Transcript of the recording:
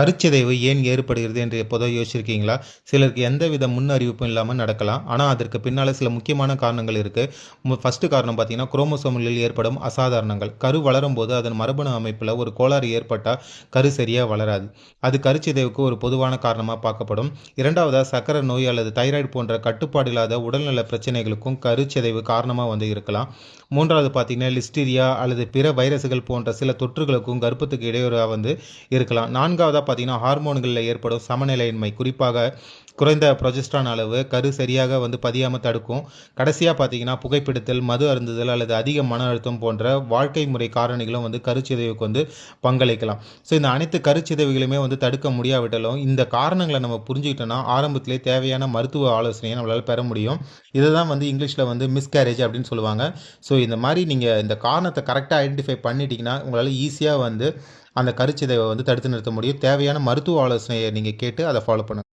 கருச்சிதைவு ஏன் ஏற்படுகிறது என்று எப்போதோ யோசிச்சிருக்கீங்களா? சிலருக்கு எந்தவித முன் அறிவிப்பும் இல்லாமல் நடக்கலாம். ஆனால் அதற்கு பின்னால் சில முக்கியமான காரணங்கள் இருக்குது ஃபஸ்ட்டு காரணம் பார்த்தீங்கன்னா குரோமோசோம்களில் ஏற்படும் அசாதாரணங்கள். கரு வளரும் போது அதன் மரபணு அமைப்பில் ஒரு கோளாறு ஏற்பட்டால் கரு சரியாக வளராது. அது கருச்சிதைவுக்கு ஒரு பொதுவான காரணமாக பார்க்கப்படும். இரண்டாவதாக சக்கரை நோய் அல்லது தைராய்டு போன்ற கட்டுப்பாடு இல்லாத உடல்நல பிரச்சனைகளுக்கும் கருச்சிதைவு காரணமாக வந்து இருக்கலாம். மூன்றாவது பார்த்தீங்கன்னா லிஸ்டீரியா அல்லது பிற வைரஸுகள் போன்ற சில தொற்றுகளுக்கும் கர்ப்பத்துக்கு இடையூறாக வந்து இருக்கலாம். நான்காவதாக பார்த்தீங்கன்னா ஹார்மோன்களில் ஏற்படும் சமநிலையின்மை. குறிப்பாக குறைந்த ப்ரொஜெஸ்ட்ரான் அளவு கரு சரியாக வந்து பதியாமல் தடுக்கும். கடைசியாக பார்த்தீங்கன்னா புகைப்பிடித்தல் மது அருந்துதல் அல்லது அதிக மன அழுத்தம் போன்ற வாழ்க்கை முறை காரணிகளும் வந்து கருச்சிதைவுக்கு வந்து பங்களிக்கலாம். ஸோ இந்த அனைத்து கருச்சிதைவுகளுமே வந்து தடுக்க முடியாவிட்டாலும் இந்த காரணங்களை நம்ம புரிஞ்சுக்கிட்டோன்னா ஆரம்பத்திலே தேவையான மருத்துவ ஆலோசனையை நம்மளால் பெற முடியும். இதை தான் வந்து இங்கிலீஷில் வந்து மிஸ்கேரேஜ் அப்படின்னு சொல்லுவாங்க. ஸோ இந்த மாதிரி நீங்கள் இந்த காரணத்தை கரெக்டாக ஐடென்டிஃபை பண்ணிட்டீங்கன்னா உங்களால் ஈஸியாக வந்து அந்த கருச்சிதைவை வந்து தடுத்து நிறுத்த முடியும். தேவையான மருத்துவ ஆலோசனையை நீங்கள் கேட்டு அதை ஃபாலோ பண்ணுங்கள்